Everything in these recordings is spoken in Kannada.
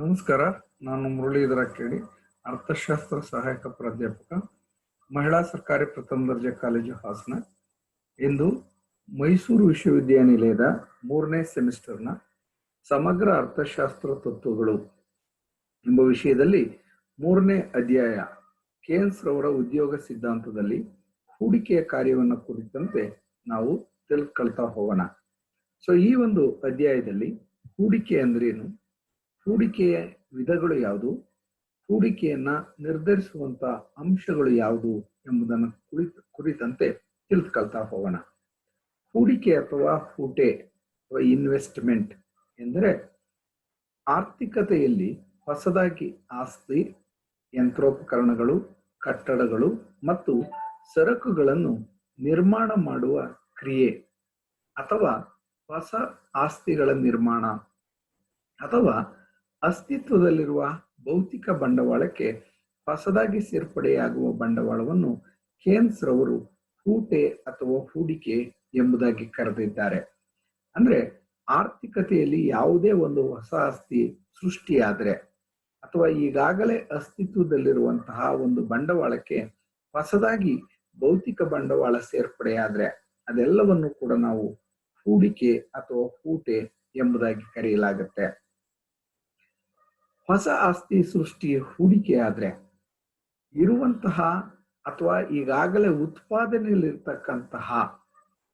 ನಮಸ್ಕಾರ, ನಾನು ಮುರಳೀಧರ ಕೇಳಿ ಅರ್ಥಶಾಸ್ತ್ರ ಸಹಾಯಕ ಪ್ರಾಧ್ಯಾಪಕ, ಮಹಿಳಾ ಸರ್ಕಾರಿ ಪ್ರಥಮ ದರ್ಜೆ ಕಾಲೇಜು ಹಾಸನ. ಇಂದು ಮೈಸೂರು ವಿಶ್ವವಿದ್ಯಾನಿಲಯದ ಮೂರನೇ ಸೆಮಿಸ್ಟರ್ನ ಸಮಗ್ರ ಅರ್ಥಶಾಸ್ತ್ರ ತತ್ವಗಳು ಎಂಬ ವಿಷಯದಲ್ಲಿ ಮೂರನೇ ಅಧ್ಯಾಯ ಕೇನ್ಸ್ ರವರ ಉದ್ಯೋಗ ಸಿದ್ಧಾಂತದಲ್ಲಿ ಹೂಡಿಕೆಯ ಕಾರ್ಯವನ್ನು ಕುರಿತಂತೆ ನಾವು ತಿಳ್ಕೊಳ್ತಾ ಹೋಗೋಣ. ಸೊ ಈ ಒಂದು ಅಧ್ಯಾಯದಲ್ಲಿ ಹೂಡಿಕೆ ಅಂದ್ರೇನು? ಹೂಡಿಕೆಯ ವಿಧಗಳು ಯಾವುದು? ಹೂಡಿಕೆಯನ್ನ ನಿರ್ಧರಿಸುವಂತ ಅಂಶಗಳು ಯಾವುದು ಎಂಬುದನ್ನು ಕುರಿತ, ಕುರಿತಂತೆ ತಿಳಿದುಕೊಳ್ತಾ ಹೋಗೋಣ. ಹೂಡಿಕೆ ಅಥವಾ ಹೂಟೆ ಅಥವಾ ಇನ್ವೆಸ್ಟ್ಮೆಂಟ್ ಎಂದರೆ ಆರ್ಥಿಕತೆಯಲ್ಲಿ ಹೊಸದಾಗಿ ಆಸ್ತಿ, ಯಂತ್ರೋಪಕರಣಗಳು, ಕಟ್ಟಡಗಳು ಮತ್ತು ಸರಕುಗಳನ್ನು ನಿರ್ಮಾಣ ಮಾಡುವ ಕ್ರಿಯೆ ಅಥವಾ ಹೊಸ ಆಸ್ತಿಗಳ ನಿರ್ಮಾಣ ಅಥವಾ ಅಸ್ತಿತ್ವದಲ್ಲಿರುವ ಭೌತಿಕ ಬಂಡವಾಳಕ್ಕೆ ಹೊಸದಾಗಿ ಸೇರ್ಪಡೆಯಾಗುವ ಬಂಡವಾಳವನ್ನು ಕೇನ್ಸ್ ರವರು ಹೂಟೆ ಅಥವಾ ಹೂಡಿಕೆ ಎಂಬುದಾಗಿ ಕರೆದಿದ್ದಾರೆ. ಅಂದ್ರೆ ಆರ್ಥಿಕತೆಯಲ್ಲಿ ಯಾವುದೇ ಒಂದು ಹೊಸ ಆಸ್ತಿ ಸೃಷ್ಟಿಯಾದರೆ ಅಥವಾ ಈಗಾಗಲೇ ಅಸ್ತಿತ್ವದಲ್ಲಿರುವಂತಹ ಒಂದು ಬಂಡವಾಳಕ್ಕೆ ಹೊಸದಾಗಿ ಭೌತಿಕ ಬಂಡವಾಳ ಸೇರ್ಪಡೆಯಾದ್ರೆ ಅದೆಲ್ಲವನ್ನು ಕೂಡ ನಾವು ಹೂಡಿಕೆ ಅಥವಾ ಹೂಟೆ ಎಂಬುದಾಗಿ ಕರೆಯಲಾಗುತ್ತೆ. ಹೊಸ ಆಸ್ತಿ ಸೃಷ್ಟಿ ಹೂಡಿಕೆ ಆದ್ರೆ ಇರುವಂತಹ ಅಥವಾ ಈಗಾಗಲೇ ಉತ್ಪಾದನೆಯಲ್ಲಿರ್ತಕ್ಕಂತಹ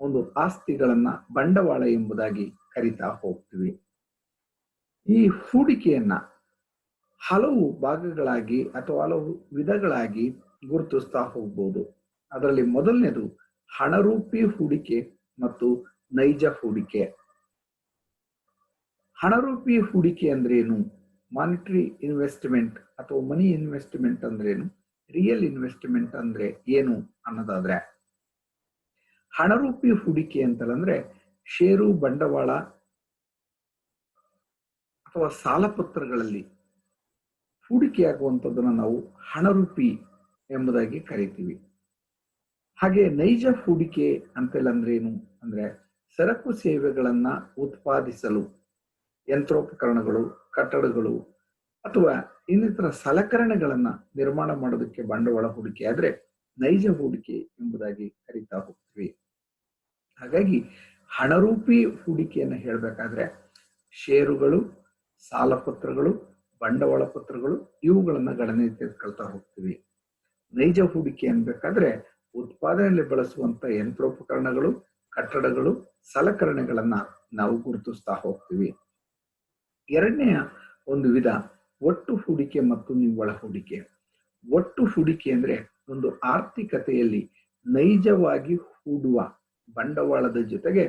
ಒಂದು ಆಸ್ತಿಗಳನ್ನ ಬಂಡವಾಳ ಎಂಬುದಾಗಿ ಕರಿತಾ ಹೋಗ್ತೀವಿ. ಈ ಹೂಡಿಕೆಯನ್ನ ಹಲವು ಭಾಗಗಳಾಗಿ ಅಥವಾ ಹಲವು ವಿಧಗಳಾಗಿ ಗುರುತಿಸ್ತಾ ಹೋಗ್ಬೋದು. ಅದರಲ್ಲಿ ಮೊದಲನೇದು ಹಣರೂಪಿ ಹೂಡಿಕೆ ಮತ್ತು ನೈಜ ಹೂಡಿಕೆ. ಹಣರೂಪಿ ಹೂಡಿಕೆ ಅಂದ್ರೇನು ಮಾನಿಟರಿ ಇನ್ವೆಸ್ಟ್ಮೆಂಟ್ ಅಥವಾ ಮನಿ ಇನ್ವೆಸ್ಟ್ಮೆಂಟ್ ಅಂದ್ರೇನು? ರಿಯಲ್ ಇನ್ವೆಸ್ಟ್ಮೆಂಟ್ ಅಂದ್ರೆ ಏನು ಅನ್ನೋದಾದ್ರೆ, ಹಣರೂಪಿ ಹೂಡಿಕೆ ಅಂತಂದ್ರೆ ಷೇರು, ಬಂಡವಾಳ ಅಥವಾ ಸಾಲಪತ್ರಗಳಲ್ಲಿ ಹೂಡಿಕೆಯಾಗುವಂಥದ್ದನ್ನ ನಾವು ಹಣರೂಪಿ ಎಂಬುದಾಗಿ ಕರಿತೀವಿ. ಹಾಗೆ ನೈಜ ಹೂಡಿಕೆ ಏನು ಅಂದ್ರೆ ಸರಕು ಸೇವೆಗಳನ್ನ ಉತ್ಪಾದಿಸಲು ಯಂತ್ರೋಪಕರಣಗಳು ಕಟ್ಟಡಗಳು ಅಥವಾ ಇನ್ನಿತರ ಸಲಕರಣೆಗಳನ್ನ ನಿರ್ಮಾಣ ಮಾಡೋದಕ್ಕೆ ಬಂಡವಾಳ ಹೂಡಿಕೆ ಆದ್ರೆ ನೈಜ ಹೂಡಿಕೆ ಎಂಬುದಾಗಿ ಕರಿತಾ ಹೋಗ್ತೀವಿ. ಹಾಗಾಗಿ ಹಣರೂಪಿ ಹೂಡಿಕೆಯನ್ನು ಹೇಳಬೇಕಾದ್ರೆ ಷೇರುಗಳು ಸಾಲ ಪತ್ರಗಳು ಬಂಡವಾಳ ಪತ್ರಗಳು ಇವುಗಳನ್ನ ಗಣನೆ ತೆಗೆದುಕೊಳ್ತಾ ಹೋಗ್ತೀವಿ. ನೈಜ ಹೂಡಿಕೆ ಅನ್ಬೇಕಾದ್ರೆ ಉತ್ಪಾದನೆಯಲ್ಲಿ ಬಳಸುವಂತ ಯಂತ್ರೋಪಕರಣಗಳು, ಕಟ್ಟಡಗಳು, ಸಲಕರಣೆಗಳನ್ನ ನಾವು ಗುರುತಿಸ್ತಾ ಹೋಗ್ತೀವಿ. ಎರಡನೆಯ ಒಂದು ವಿಧ ಒಟ್ಟು ಹೂಡಿಕೆ ಮತ್ತು ನಿವ್ವಳ ಹೂಡಿಕೆ. ಒಟ್ಟು ಹೂಡಿಕೆ ಅಂದ್ರೆ ಒಂದು ಆರ್ಥಿಕತೆಯಲ್ಲಿ ನೈಜವಾಗಿ ಹೂಡುವ ಬಂಡವಾಳದ ಜೊತೆಗೆ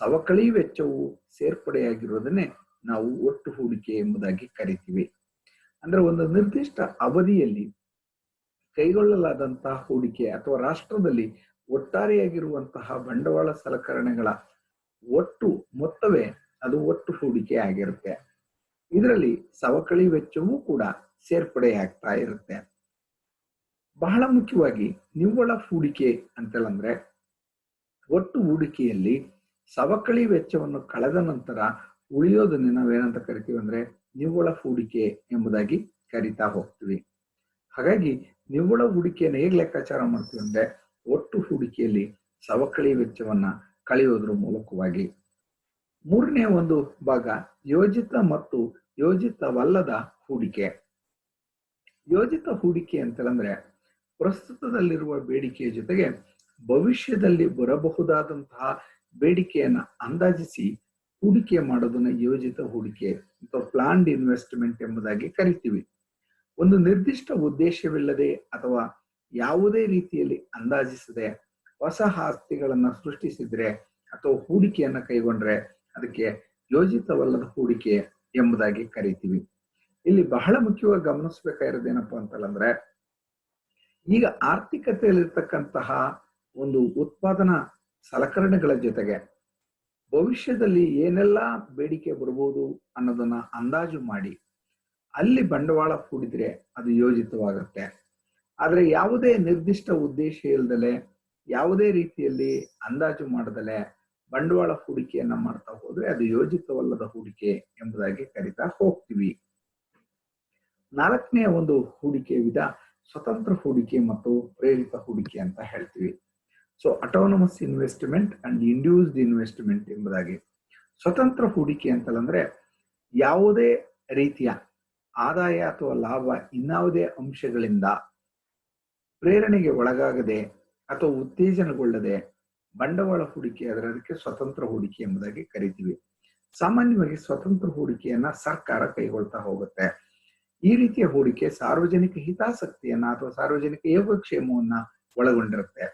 ಸವಕಳಿ ವೆಚ್ಚವು ಸೇರ್ಪಡೆಯಾಗಿರೋದನ್ನೇ ನಾವು ಒಟ್ಟು ಹೂಡಿಕೆ ಎಂಬುದಾಗಿ ಕರಿತೀವಿ. ಅಂದ್ರೆ ಒಂದು ನಿರ್ದಿಷ್ಟ ಅವಧಿಯಲ್ಲಿ ಕೈಗೊಳ್ಳಲಾದಂತಹ ಹೂಡಿಕೆ ಅಥವಾ ರಾಷ್ಟ್ರದಲ್ಲಿ ಒಟ್ಟಾರೆಯಾಗಿರುವಂತಹ ಬಂಡವಾಳ ಸಲಕರಣೆಗಳ ಒಟ್ಟು ಮೊತ್ತವೇ ಅದು ಒಟ್ಟು ಹೂಡಿಕೆ ಆಗಿರುತ್ತೆ. ಇದರಲ್ಲಿ ಸವಕಳಿ ವೆಚ್ಚವೂ ಕೂಡ ಸೇರ್ಪಡೆ ಆಗ್ತಾ ಇರುತ್ತೆ. ಬಹಳ ಮುಖ್ಯವಾಗಿ ನಿವ್ವಳ ಹೂಡಿಕೆ ಅಂತೇಳಂದ್ರೆ, ಒಟ್ಟು ಹೂಡಿಕೆಯಲ್ಲಿ ಸವಕಳಿ ವೆಚ್ಚವನ್ನು ಕಳೆದ ನಂತರ ಉಳಿಯೋದನ್ನ ನಾವೇನಂತ ಕರಿತೀವಿ ಅಂದ್ರೆ, ನಿವ್ವಳ ಹೂಡಿಕೆ ಎಂಬುದಾಗಿ ಕರಿತಾ ಹೋಗ್ತೀವಿ. ಹಾಗಾಗಿ ನಿವ್ವಳ ಹೂಡಿಕೆಯನ್ನು ಹೇಗೆ ಲೆಕ್ಕಾಚಾರ ಮಾಡ್ತೀವಿ ಅಂದ್ರೆ, ಒಟ್ಟು ಹೂಡಿಕೆಯಲ್ಲಿ ಸವಕಳಿ ವೆಚ್ಚವನ್ನ ಕಳೆಯೋದ್ರ ಮೂಲಕವಾಗಿ ಮೂರನೇ ಒಂದು ಭಾಗ ಯೋಜಿತ ಮತ್ತು ಯೋಜಿತವಲ್ಲದ ಹೂಡಿಕೆ. ಯೋಜಿತ ಹೂಡಿಕೆ ಅಂತಂದ್ರೆ ಪ್ರಸ್ತುತದಲ್ಲಿರುವ ಬೇಡಿಕೆಯ ಜೊತೆಗೆ ಭವಿಷ್ಯದಲ್ಲಿ ಬರಬಹುದಾದಂತಹ ಬೇಡಿಕೆಯನ್ನ ಅಂದಾಜಿಸಿ ಹೂಡಿಕೆ ಮಾಡೋದನ್ನ ಯೋಜಿತ ಹೂಡಿಕೆ ಅಥವಾ ಪ್ಲಾನ್ಡ್ ಇನ್ವೆಸ್ಟ್ಮೆಂಟ್ ಎಂಬುದಾಗಿ ಕರಿತೀವಿ. ಒಂದು ನಿರ್ದಿಷ್ಟ ಉದ್ದೇಶವಿಲ್ಲದೆ ಅಥವಾ ಯಾವುದೇ ರೀತಿಯಲ್ಲಿ ಅಂದಾಜಿಸದೆ ಹೊಸ ಆಸ್ತಿಗಳನ್ನ ಸೃಷ್ಟಿಸಿದ್ರೆ ಅಥವಾ ಹೂಡಿಕೆಯನ್ನ ಕೈಗೊಂಡ್ರೆ ಅದಕ್ಕೆ ಯೋಜಿತವಲ್ಲದ ಹೂಡಿಕೆ ಎಂಬುದಾಗಿ ಕರಿತೀವಿ. ಇಲ್ಲಿ ಬಹಳ ಮುಖ್ಯವಾಗಿ ಗಮನಿಸ್ಬೇಕಾಗಿರೋದೇನಪ್ಪಾ ಅಂತಂದ್ರೆ ಈಗ ಆರ್ಥಿಕತೆಯಲ್ಲಿರ್ತಕ್ಕಂತಹ ಒಂದು ಉತ್ಪಾದನಾ ಸಲಕರಣೆಗಳ ಜೊತೆಗೆ ಭವಿಷ್ಯದಲ್ಲಿ ಏನೆಲ್ಲ ಬೇಡಿಕೆ ಬರಬಹುದು ಅನ್ನೋದನ್ನ ಅಂದಾಜು ಮಾಡಿ, ಅಲ್ಲಿ ಬಂಡವಾಳ ಹೂಡಿದ್ರೆ ಅದು ಯೋಜಿತವಾಗುತ್ತೆ. ಆದ್ರೆ ಯಾವುದೇ ನಿರ್ದಿಷ್ಟ ಉದ್ದೇಶ ಇಲ್ದಲೆ, ಯಾವುದೇ ರೀತಿಯಲ್ಲಿ ಅಂದಾಜು ಮಾಡದಲೆ ಬಂಡವಾಳ ಹೂಡಿಕೆಯನ್ನ ಮಾಡ್ತಾ ಹೋದ್ರೆ ಅದು ಯೋಜಿತವಲ್ಲದ ಹೂಡಿಕೆ ಎಂಬುದಾಗಿ ಕರಿತಾ ಹೋಗ್ತೀವಿ. ನಾಲ್ಕನೇ ಒಂದು ಹೂಡಿಕೆ ವಿಧ ಸ್ವತಂತ್ರ ಹೂಡಿಕೆ ಮತ್ತು ಪ್ರೇರಿತ ಹೂಡಿಕೆ ಅಂತ ಹೇಳ್ತೀವಿ. So autonomous investment and induced investment ಎಂಬುದಾಗಿ. ಸ್ವತಂತ್ರ ಹೂಡಿಕೆ ಅಂತಂದ್ರೆ ಯಾವುದೇ ರೀತಿಯ ಆದಾಯ ಅಥವಾ ಲಾಭ ಇನ್ನಾವುದೇ ಅಂಶಗಳಿಂದ ಪ್ರೇರಣೆಗೆ ಒಳಗಾಗದೆ ಅಥವಾ ಉತ್ತೇಜನಗೊಳ್ಳದೆ ಬಂಡವಾಳ ಹೂಡಿಕೆ ಅದರ ಅದಕ್ಕೆ ಸ್ವತಂತ್ರ ಹೂಡಿಕೆ ಎಂಬುದಾಗಿ ಕರಿತೀವಿ. ಸಾಮಾನ್ಯವಾಗಿ ಸ್ವತಂತ್ರ ಹೂಡಿಕೆಯನ್ನ ಸರ್ಕಾರ ಕೈಗೊಳ್ತಾ ಹೋಗುತ್ತೆ. ಈ ರೀತಿಯ ಹೂಡಿಕೆ ಸಾರ್ವಜನಿಕ ಹಿತಾಸಕ್ತಿಯನ್ನ ಅಥವಾ ಸಾರ್ವಜನಿಕ ಯೋಗಕ್ಷೇಮವನ್ನ ಒಳಗೊಂಡಿರುತ್ತೆ.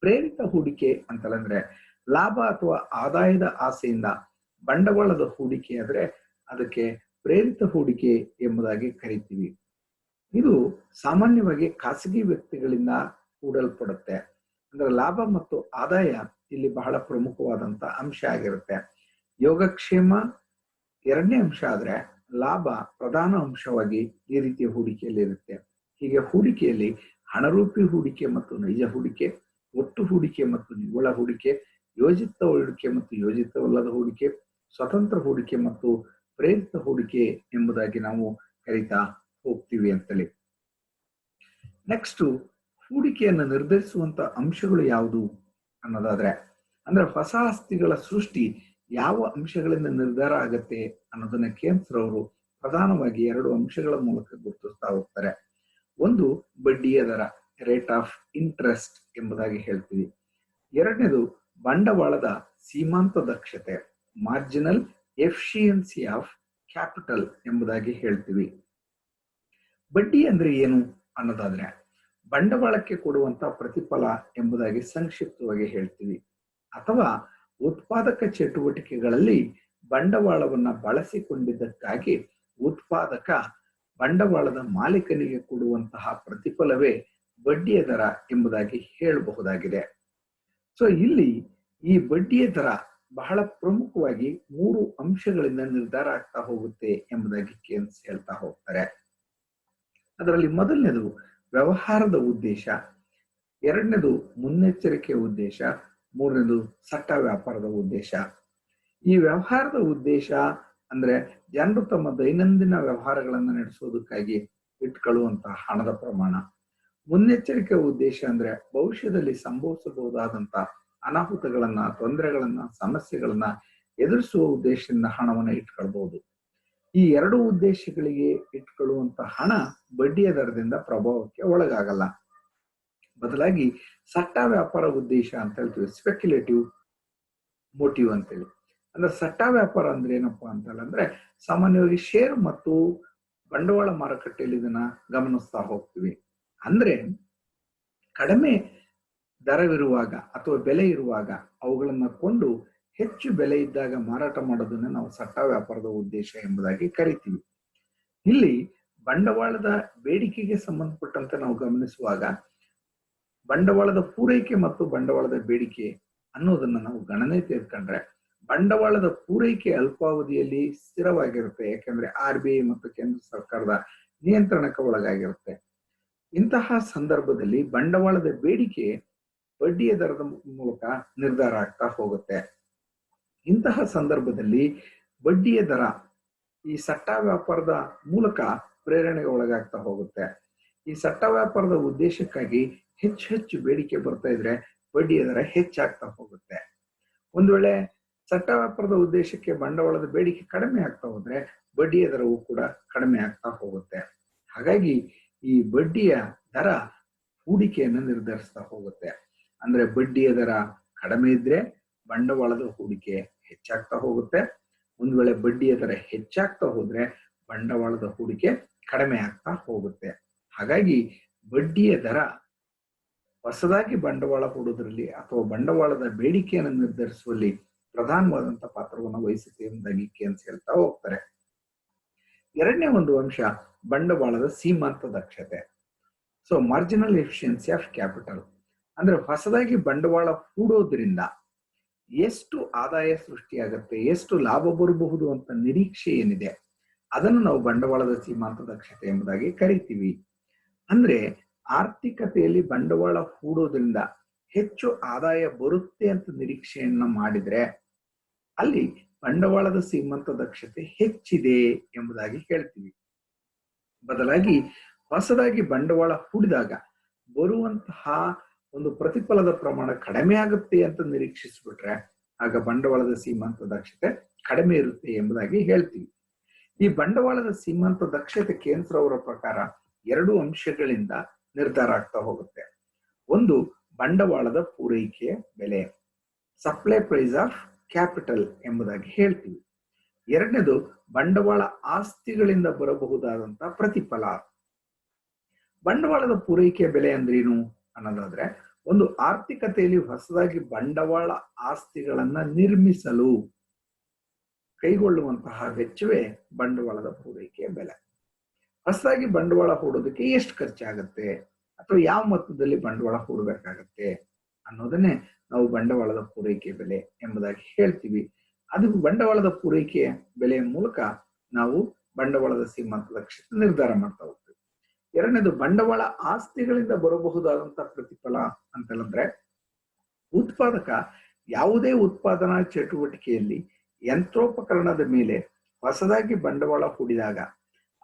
ಪ್ರೇರಿತ ಹೂಡಿಕೆ ಅಂತಂದ್ರೆ ಲಾಭ ಅಥವಾ ಆದಾಯದ ಆಸೆಯಿಂದ ಬಂಡವಾಳದ ಹೂಡಿಕೆ ಆದ್ರೆ ಅದಕ್ಕೆ ಪ್ರೇರಿತ ಹೂಡಿಕೆ ಎಂಬುದಾಗಿ ಕರಿತೀವಿ. ಇದು ಸಾಮಾನ್ಯವಾಗಿ ಖಾಸಗಿ ವ್ಯಕ್ತಿಗಳಿಂದ ಕೂಡಲ್ಪಡುತ್ತೆ. ಅಂದ್ರೆ ಲಾಭ ಮತ್ತು ಆದಾಯ ಇಲ್ಲಿ ಬಹಳ ಪ್ರಮುಖವಾದಂತ ಅಂಶ ಆಗಿರುತ್ತೆ. ಯೋಗಕ್ಷೇಮ ಎರಡನೇ ಅಂಶ ಆದ್ರೆ ಲಾಭ ಪ್ರಧಾನ ಅಂಶವಾಗಿ ಈ ರೀತಿಯ ಹೂಡಿಕೆಯಲ್ಲಿ ಇರುತ್ತೆ. ಹೀಗೆ ಹೂಡಿಕೆಯಲ್ಲಿ ಹಣರೂಪಿ ಹೂಡಿಕೆ ಮತ್ತು ನೈಜ ಹೂಡಿಕೆ, ಒಟ್ಟು ಹೂಡಿಕೆ ಮತ್ತು ನಿವ್ವಳ ಹೂಡಿಕೆ, ಯೋಜಿತ ಹೂಡಿಕೆ ಮತ್ತು ಯೋಜಿತವಲ್ಲದ ಹೂಡಿಕೆ, ಸ್ವತಂತ್ರ ಹೂಡಿಕೆ ಮತ್ತು ಪ್ರೇರಿತ ಹೂಡಿಕೆ ಎಂಬುದಾಗಿ ನಾವು ಕರಿತಾ ಹೋಗ್ತೀವಿ ಅಂತಲೇ ನೆಕ್ಸ್ಟ್ ಹೂಡಿಕೆಯನ್ನು ನಿರ್ಧರಿಸುವಂತ ಅಂಶಗಳು ಯಾವುದು ಅನ್ನೋದಾದ್ರೆ, ಅಂದ್ರೆ ಹೊಸ ಆಸ್ತಿಗಳ ಸೃಷ್ಟಿ ಯಾವ ಅಂಶಗಳಿಂದ ನಿರ್ಧಾರ ಆಗತ್ತೆ ಅನ್ನೋದನ್ನ ಕೇಂದ್ರ ಅವರು ಪ್ರಧಾನವಾಗಿ ಎರಡು ಅಂಶಗಳ ಮೂಲಕ ಗುರುತಿಸ್ತಾ ಹೋಗ್ತಾರೆ. ಒಂದು, ಬಡ್ಡಿಯ ದರ ರೇಟ್ ಆಫ್ ಇಂಟ್ರೆಸ್ಟ್ ಎಂಬುದಾಗಿ ಹೇಳ್ತೀವಿ. ಎರಡನೇದು, ಬಂಡವಾಳದ ಸೀಮಾಂತ ದಕ್ಷತೆ ಮಾರ್ಜಿನಲ್ ಎಫಿಷಿಯನ್ಸಿ ಆಫ್ ಕ್ಯಾಪಿಟಲ್ ಎಂಬುದಾಗಿ ಹೇಳ್ತೀವಿ. ಬಡ್ಡಿ ಅಂದ್ರೆ ಏನು ಅನ್ನೋದಾದ್ರೆ ಬಂಡವಾಳಕ್ಕೆ ಕೊಡುವಂತ ಪ್ರತಿಫಲ ಎಂಬುದಾಗಿ ಸಂಕ್ಷಿಪ್ತವಾಗಿ ಹೇಳ್ತೀವಿ. ಅಥವಾ ಉತ್ಪಾದಕ ಚಟುವಟಿಕೆಗಳಲ್ಲಿ ಬಂಡವಾಳವನ್ನ ಬಳಸಿಕೊಂಡಿದ್ದಕ್ಕಾಗಿ ಉತ್ಪಾದಕ ಬಂಡವಾಳದ ಮಾಲೀಕನಿಗೆ ಕೊಡುವಂತಹ ಪ್ರತಿಫಲವೇ ಬಡ್ಡಿಯ ದರ ಎಂಬುದಾಗಿ ಹೇಳಬಹುದಾಗಿದೆ. ಸೊ ಇಲ್ಲಿ ಈ ಬಡ್ಡಿಯ ದರ ಬಹಳ ಪ್ರಮುಖವಾಗಿ ಮೂರು ಅಂಶಗಳಿಂದ ನಿರ್ಧಾರ ಆಗ್ತಾ ಹೋಗುತ್ತೆ ಎಂಬುದಾಗಿ ಕೇನ್ಸ್ ಹೇಳ್ತಾ ಹೋಗ್ತಾರೆ. ಅದರಲ್ಲಿ ಮೊದಲನೇದು ವ್ಯವಹಾರದ ಉದ್ದೇಶ. ಎರಡನೇದು ಮುನ್ನೆಚ್ಚರಿಕೆಯ ಉದ್ದೇಶ. ಮೂರನೇದು ಸಟ್ಟ ವ್ಯಾಪಾರದ ಉದ್ದೇಶ. ಈ ವ್ಯವಹಾರದ ಉದ್ದೇಶ ಅಂದ್ರೆ ಜನರು ತಮ್ಮ ದೈನಂದಿನ ವ್ಯವಹಾರಗಳನ್ನು ನಡೆಸೋದಕ್ಕಾಗಿ ಇಟ್ಕೊಳ್ಳುವಂತಹ ಹಣದ ಪ್ರಮಾಣ. ಮುನ್ನೆಚ್ಚರಿಕೆ ಉದ್ದೇಶ ಅಂದ್ರೆ ಭವಿಷ್ಯದಲ್ಲಿ ಸಂಭವಿಸಬಹುದಾದಂತ ಅನಾಹುತಗಳನ್ನ, ತೊಂದರೆಗಳನ್ನ, ಸಮಸ್ಯೆಗಳನ್ನ ಎದುರಿಸುವ ಉದ್ದೇಶದಿಂದ ಹಣವನ್ನು ಇಟ್ಕೊಳ್ಬಹುದು. ಈ ಎರಡು ಉದ್ದೇಶಗಳಿಗೆ ಇಟ್ಕೊಳ್ಳುವಂತ ಹಣ ಬಡ್ಡಿಯ ದರದಿಂದ ಪ್ರಭಾವಕ್ಕೆ ಒಳಗಾಗಲ್ಲ. ಬದಲಾಗಿ ಸಟ್ಟ ವ್ಯಾಪಾರ ಉದ್ದೇಶ ಅಂತ ಹೇಳ್ತೀವಿ ಸ್ಪೆಕ್ಯುಲೇಟಿವ್ ಮೋಟಿವ್ ಅಂತೇಳಿ ಅಂದ್ರೆ ಸಟ್ಟ ವ್ಯಾಪಾರ ಅಂದ್ರೆ ಏನಪ್ಪಾ ಅಂತಂದ್ರೆ ಸಾಮಾನ್ಯವಾಗಿ ಶೇರ್ ಮತ್ತು ಬಂಡವಾಳ ಮಾರುಕಟ್ಟೆಯಲ್ಲಿ ಇದನ್ನ ಗಮನಿಸ್ತಾ ಹೋಗ್ತೀವಿ. ಅಂದ್ರೆ ಕಡಿಮೆ ದರವಿರುವಾಗ ಅಥವಾ ಬೆಲೆ ಇರುವಾಗ ಅವುಗಳನ್ನ ಕೊಂಡು ಹೆಚ್ಚು ಬೆಲೆ ಇದ್ದಾಗ ಮಾರಾಟ ಮಾಡೋದನ್ನ ನಾವು ಸಟ್ಟ ವ್ಯಾಪಾರದ ಉದ್ದೇಶ ಎಂಬುದಾಗಿ ಕರಿತೀವಿ. ಇಲ್ಲಿ ಬಂಡವಾಳದ ಬೇಡಿಕೆಗೆ ಸಂಬಂಧಪಟ್ಟಂತೆ ನಾವು ಗಮನಿಸುವಾಗ ಬಂಡವಾಳದ ಪೂರೈಕೆ ಮತ್ತು ಬಂಡವಾಳದ ಬೇಡಿಕೆ ಅನ್ನೋದನ್ನ ನಾವು ಗಣನೆ ತೆಗೆದುಕೊಂಡ್ರೆ ಬಂಡವಾಳದ ಪೂರೈಕೆ ಅಲ್ಪಾವಧಿಯಲ್ಲಿ ಸ್ಥಿರವಾಗಿರುತ್ತೆ, ಯಾಕಂದ್ರೆ ಆರ್ ಬಿ ಮತ್ತು ಕೇಂದ್ರ ಸರ್ಕಾರದ ನಿಯಂತ್ರಣಕ್ಕೆ ಒಳಗಾಗಿರುತ್ತೆ. ಇಂತಹ ಸಂದರ್ಭದಲ್ಲಿ ಬಂಡವಾಳದ ಬೇಡಿಕೆ ಬಡ್ಡಿಯ ದರದ ಮೂಲಕ ನಿರ್ಧಾರ ಆಗ್ತಾ ಹೋಗುತ್ತೆ. ಇಂತಹ ಸಂದರ್ಭದಲ್ಲಿ ಬಡ್ಡಿಯ ದರ ಈ ಸಟ್ಟ ವ್ಯಾಪಾರದ ಮೂಲಕ ಪ್ರೇರಣೆಗೆ ಒಳಗಾಗ್ತಾ ಹೋಗುತ್ತೆ. ಈ ಸಟ್ಟ ವ್ಯಾಪಾರದ ಉದ್ದೇಶಕ್ಕಾಗಿ ಹೆಚ್ಚು ಹೆಚ್ಚು ಬೇಡಿಕೆ ಬರ್ತಾ ಇದ್ರೆ ಬಡ್ಡಿಯ ದರ ಹೆಚ್ಚಾಗ್ತಾ ಹೋಗುತ್ತೆ. ಒಂದು ವೇಳೆ ಸಟ್ಟ ವ್ಯಾಪಾರದ ಉದ್ದೇಶಕ್ಕೆ ಬಂಡವಾಳದ ಬೇಡಿಕೆ ಕಡಿಮೆ ಆಗ್ತಾ ಹೋದ್ರೆ ಬಡ್ಡಿಯ ದರವು ಕೂಡ ಕಡಿಮೆ ಆಗ್ತಾ ಹೋಗುತ್ತೆ. ಹಾಗಾಗಿ ಈ ಬಡ್ಡಿಯ ದರ ಹೂಡಿಕೆಯನ್ನು ನಿರ್ಧರಿಸ್ತಾ ಹೋಗುತ್ತೆ. ಅಂದ್ರೆ ಬಡ್ಡಿಯ ದರ ಕಡಿಮೆ ಇದ್ರೆ ಬಂಡವಾಳದ ಹೂಡಿಕೆ ಹೆಚ್ಚಾಗ್ತಾ ಹೋಗುತ್ತೆ. ಒಂದ್ ವೇಳೆ ಬಡ್ಡಿಯ ದರ ಹೆಚ್ಚಾಗ್ತಾ ಹೋದ್ರೆ ಬಂಡವಾಳದ ಹೂಡಿಕೆ ಕಡಿಮೆ ಆಗ್ತಾ ಹೋಗುತ್ತೆ. ಹಾಗಾಗಿ ಬಡ್ಡಿಯ ದರ ಹೊಸದಾಗಿ ಬಂಡವಾಳ ಹೂಡೋದ್ರಲ್ಲಿ ಅಥವಾ ಬಂಡವಾಳದ ಬೇಡಿಕೆಯನ್ನು ನಿರ್ಧರಿಸುವಲ್ಲಿ ಪ್ರಧಾನವಾದಂತ ಪಾತ್ರವನ್ನು ವಹಿಸುತ್ತೆ ಎಂಬುದಾಗಿ ಕೇನ್ಸ್ ಹೇಳ್ತಾ ಹೋಗ್ತಾರೆ. ಎರಡನೇ ಒಂದು ಅಂಶ ಬಂಡವಾಳದ ಸೀಮಾಂತ ದಕ್ಷತೆ so marginal efficiency of capital ಅಂದ್ರೆ ಹೊಸದಾಗಿ ಬಂಡವಾಳ ಹೂಡೋದ್ರಿಂದ ಎಷ್ಟು ಆದಾಯ ಸೃಷ್ಟಿಯಾಗತ್ತೆ ಎಷ್ಟು ಲಾಭ ಬರಬಹುದು ಅಂತ ನಿರೀಕ್ಷೆ ಏನಿದೆ, ಅದನ್ನು ನಾವು ಬಂಡವಾಳದ ಸೀಮಾಂತ ದಕ್ಷತೆ ಎಂಬುದಾಗಿ ಕರಿತೀವಿ. ಅಂದ್ರೆ ಆರ್ಥಿಕತೆಯಲ್ಲಿ ಬಂಡವಾಳ ಹೂಡೋದ್ರಿಂದ ಹೆಚ್ಚು ಆದಾಯ ಬರುತ್ತೆ ಅಂತ ನಿರೀಕ್ಷೆಯನ್ನ ಮಾಡಿದ್ರೆ ಅಲ್ಲಿ ಬಂಡವಾಳದ ಸೀಮಂತ ದಕ್ಷತೆ ಹೆಚ್ಚಿದೆ ಎಂಬುದಾಗಿ ಹೇಳ್ತೀವಿ. ಬದಲಾಗಿ ಹೊಸದಾಗಿ ಬಂಡವಾಳ ಹೂಡಿದಾಗ ಬರುವಂತಹ ಒಂದು ಪ್ರತಿಫಲದ ಪ್ರಮಾಣ ಕಡಿಮೆ ಆಗುತ್ತೆ ಅಂತ ನಿರೀಕ್ಷಿಸ್ಬಿಟ್ರೆ, ಆಗ ಬಂಡವಾಳದ ಸೀಮಾಂತ ದಕ್ಷತೆ ಕಡಿಮೆ ಇರುತ್ತೆ ಎಂಬುದಾಗಿ ಹೇಳ್ತೀವಿ. ಈ ಬಂಡವಾಳದ ಸೀಮಾಂತ ದಕ್ಷತೆ ಕೇಂದ್ರ ಅವರ ಪ್ರಕಾರ ಎರಡು ಅಂಶಗಳಿಂದ ನಿರ್ಧಾರ ಆಗ್ತಾ ಹೋಗುತ್ತೆ. ಒಂದು, ಬಂಡವಾಳದ ಪೂರೈಕೆಯ ಬೆಲೆ ಸಪ್ಲೈ ಪ್ರೈಸ್ ಆಫ್ ಕ್ಯಾಪಿಟಲ್ ಎಂಬುದಾಗಿ ಹೇಳ್ತೀವಿ. ಎರಡನೇದು, ಬಂಡವಾಳ ಆಸ್ತಿಗಳಿಂದ ಬರಬಹುದಾದಂತಹ ಪ್ರತಿಫಲ. ಬಂಡವಾಳದ ಪೂರೈಕೆಯ ಬೆಲೆ ಅಂದ್ರೇನು? ಅನ್ನೋದಾದ್ರೆ ಒಂದು ಆರ್ಥಿಕತೆಯಲ್ಲಿ ಹೊಸದಾಗಿ ಬಂಡವಾಳ ಆಸ್ತಿಗಳನ್ನ ನಿರ್ಮಿಸಲು ಕೈಗೊಳ್ಳುವಂತಹ ವೆಚ್ಚವೇ ಬಂಡವಾಳದ ಪೂರೈಕೆಯ ಬೆಲೆ. ಹೊಸದಾಗಿ ಬಂಡವಾಳ ಹೂಡೋದಕ್ಕೆ ಎಷ್ಟು ಖರ್ಚಾಗತ್ತೆ? ಅಥವಾ ಯಾವ ಮೊತ್ತದಲ್ಲಿ ಬಂಡವಾಳ ಹೂಡಬೇಕಾಗತ್ತೆ? ಅನ್ನೋದನ್ನೇ ನಾವು ಬಂಡವಾಳದ ಪೂರೈಕೆ ಬೆಲೆ ಎಂಬುದಾಗಿ ಹೇಳ್ತೀವಿ. ಅದು ಬಂಡವಾಳದ ಪೂರೈಕೆ ಬೆಲೆಯ ಮೂಲಕ ನಾವು ಬಂಡವಾಳದ ಸೀಮಂತದ ಕ್ಷೇತ್ರ ನಿರ್ಧಾರ ಮಾಡ್ತಾ ಎರಡನೇದು ಬಂಡವಾಳ ಆಸ್ತಿಗಳಿಂದ ಬರಬಹುದಾದಂತಹ ಪ್ರತಿಫಲ ಅಂತಂದ್ರೆ ಉತ್ಪಾದಕ ಯಾವುದೇ ಉತ್ಪಾದನಾ ಚಟುವಟಿಕೆಯಲ್ಲಿ ಯಂತ್ರೋಪಕರಣದ ಮೇಲೆ ಹೊಸದಾಗಿ ಬಂಡವಾಳ ಹೂಡಿದಾಗ